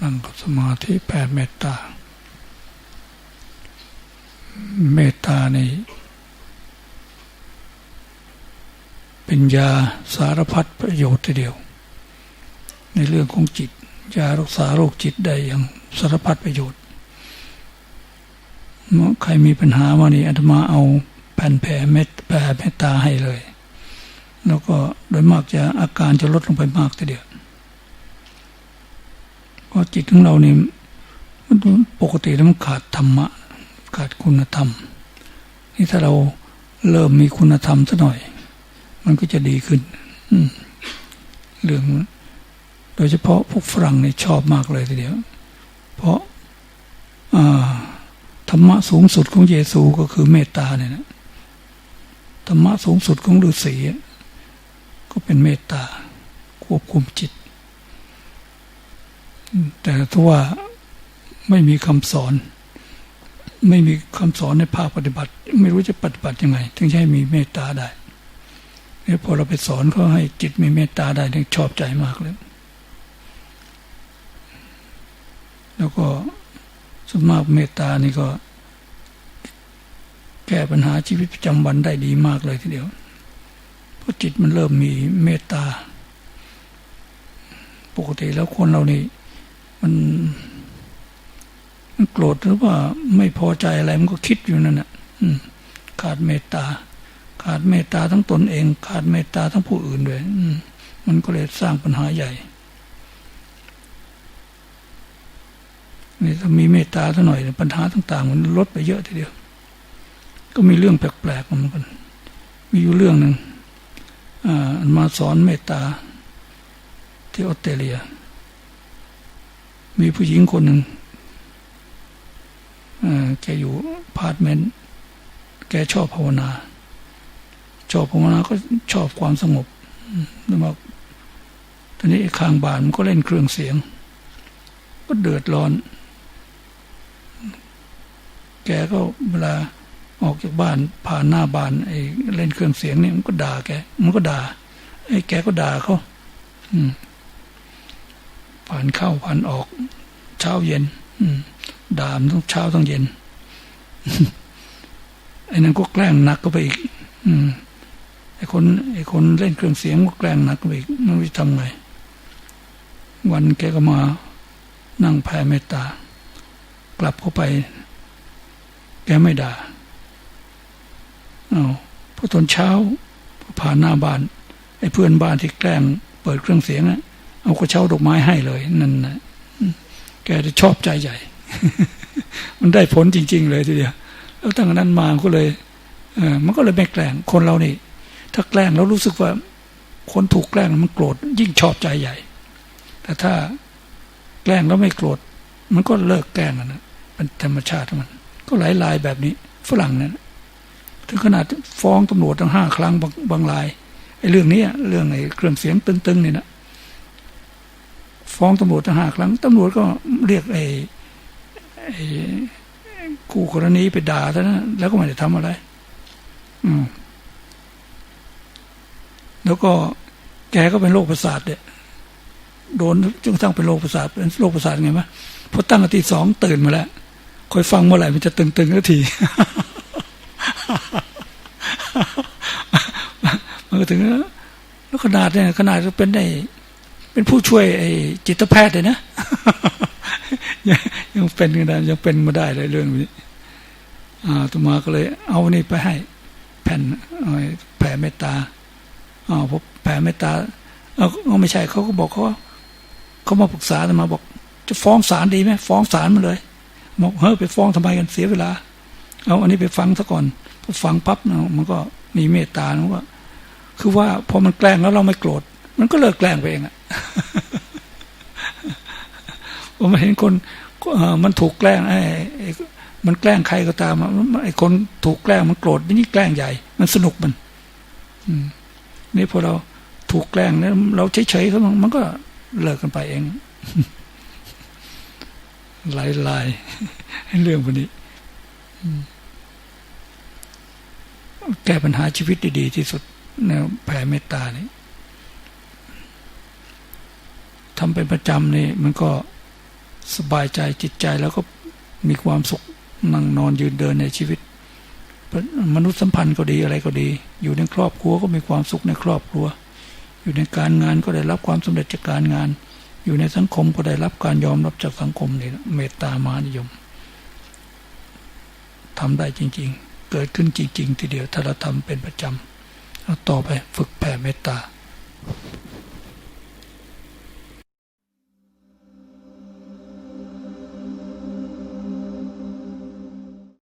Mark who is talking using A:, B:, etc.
A: นั่งกับสมาธิแผ่เมตตา เมตตานี่เป็นยาสารพัดประโยชน์ทีเดียว ในเรื่องของจิต ยารักษาโรคจิตได้อย่างสารพัดประโยชน์เมื่อใครมีปัญหามานี่อาตมาเอาแผ่นแผ่เมตแผ่เมตตาให้เลย แล้วก็โดยมากจะอาการจะลดลงไปมากทีเดียว เพราจิตของเราเนี่มันปกติแล้วมันขาดธรรมะ ขาดคุณธรรม นี่ถ้าเราเริ่มมีคุณธรรมสักหน่อย มันก็จะดีขึ้นเรื่องโดยเฉพาะพวกฝรั่งเนี่ยชอบมากเลยทีเดียว เพราะธรรมะสูงสุดของเยซูก็คือเมตตาเนี่ยนะธรรมะสูงสุดของฤาษีก็เป็นเมตตาควบคุมจิต แต่ถ้าว่าไม่มีคำสอน ไม่มีคำสอนในภาคปฏิบัติ ไม่รู้จะปฏิบัติยังไง ถึงจะให้มีเมตตาได้เนี่ยพอเราไปสอนเขาให้จิตมีเมตตาได้เนี่ยชอบใจมากเลย แล้วก็สมมากเมตตานี่ก็ แก้ปัญหาชีวิตประจำวันได้ดีมากเลยทีเดียวเพราะจิตมันเริ่มมีเมตตา ปกติแล้วคนเรานี่ มันมันโกรธหรือว่าไม่พอใจอะไรมันก็คิดอยู่นั่นแหละขาดเมตตา ขาดเมตตาทั้งตนเอง ขาดเมตตาทั้งผู้อื่นด้วยมันก็เลยสร้างปัญหาใหญ่นี่ถ้ามีเมตตาสักหน่อยปัญหาต่าง ๆ มันลดไปเยอะทีเดียว ก็มีเรื่องแปลกๆเหมือนกันมีอยู่เรื่องหนึ่งมาสอนเมตตาที่ออสเตรเลีย มีผู้หญิงคนหนึ่งแกอยู่พาร์ทเมนต์ แกชอบภาวนา ชอบภาวนาก็ชอบความสงบแล้วมาตอนนี้ข้างบ้านมันก็เล่นเครื่องเสียง ก็เดือดร้อน แกก็เวลาออกจากบ้านผ่านหน้าบ้านไอ้เล่นเครื่องเสียงนี่มันก็ด่าแก มันก็ด่าไอ้แกก็ด่าเขาอืม ผ่านเข้าผ่านออก เช้าเย็นด่ามต้องเช้าต้องเย็นไอ้นั้นก็แกล้งหนักก็ไปอีกไอ้คนไอ้คนเล่นเครื่องเสียงก็แกล้งหนักก็ไปอีกไม่รู้จะทำไงวันแกก็มานั่งแผ่เมตตา กลับเข้าไป แกไม่ด่าเอาพอตอนเช้าผ่านหน้าบ้าน ไอ้เพื่อนบ้านที่แกล้ง เปิดเครื่องเสียงอะ เอากระเช้าดอกไม้ให้เลยนั่นนะแกจะชอบใจใหญ่ มันได้ผลจริง ๆ เลยทีเดียวแล้วตั้งนั้นมาก็เลยเออมันก็เลยไม่แกล้งคนเรานี่ ถ้าแกล้งแล้วรู้สึกว่า คนถูกแกล้งมันโกรธยิ่งชอบใจใหญ่ แต่ถ้าแกล้งแล้วไม่โกรธมันก็เลิกแกล้งนะเป็นธรรมชาติมัน ก็หลายลายแบบนี้ ฝรั่งเนี่ยถึงขนาดฟ้องตำรวจตั้งห้าครั้งบางบางลายไอ้เรื่องนี้เรื่องไอ้เครื่องเสียงตึงๆนี่นะ ฟ้องตำรวจตั้งห้าครั้งตำรวจก็เรียกไอ้คู่กรณีไปด่าท่านนะแล้วก็ไม่ได้ทำอะไร อืม แล้วก็แกก็เป็นโรคประสาทเนี่ยโดนจนกระทั่งเป็นโรคประสาทเป็นโรคประสาทไงมะพอตั้งอาทิตย์สองตื่นมาแล้วคอยฟังเมื่อไหร่มันจะตึงๆก็ที มันก็ถึงแล้วขนาดเนี่ยขนาดเป็นได้ เป็นผู้ช่วยไอ้จิตแพทย์เลยนะยังเป็นกันได้ยังเป็นมาได้เลยเรื่องนี้อ่าตมาก็เลย เอานี่ไปให้ แผ่นแผ่เมตตาอ๋อพบแผ่เมตตาเอาไม่ใช่เขาก็บอกเขาเขามาปรึกษาตมาบอก จะฟ้องศาลดีไหมฟ้องศาลมาเลยบอกเฮ้ยไปฟ้องทำไมกันเสียเวลา เอาอันนี้ไปฟังซะก่อนพอฟังปั๊บมันก็มีเมตตานะว่าคือว่าพอมันแกล้งแล้วเราไม่โกรธ มันก็เลิกแกล้งไปเองอะผมเห็นคนมันถูกแกล้งไอ้มันแกล้งใครก็ตามไอ้คนถูกแกล้งมันโกรธนี่แกล้งใหญ่ มันสนุกมันนี่พอเราถูกแกล้งแล้วเราเฉยๆเขามันก็เลิกกันไปเองลายลายเรื่องพวกนี้แก้ปัญหาชีวิตดีๆที่สุดแนวแผ่เมตตานี่ ทำเป็นประจำนี่มันก็สบายใจจิตใจแล้วก็มีความสุขนั่งนอนยืนเดินในชีวิต มนุษยสัมพันธ์ก็ดีอะไรก็ดี อยู่ในครอบครัวก็มีความสุขในครอบครัว อยู่ในการงานก็ได้รับความสำเร็จจากการงาน อยู่ในสังคมก็ได้รับการยอมรับจากสังคมนี่เมตตามานิยมทำได้จริง ๆ เกิดขึ้นจริง ๆ ทีเดียวถ้าเราทำเป็นประจำเอาต่อไปฝึกแผ่เมตตา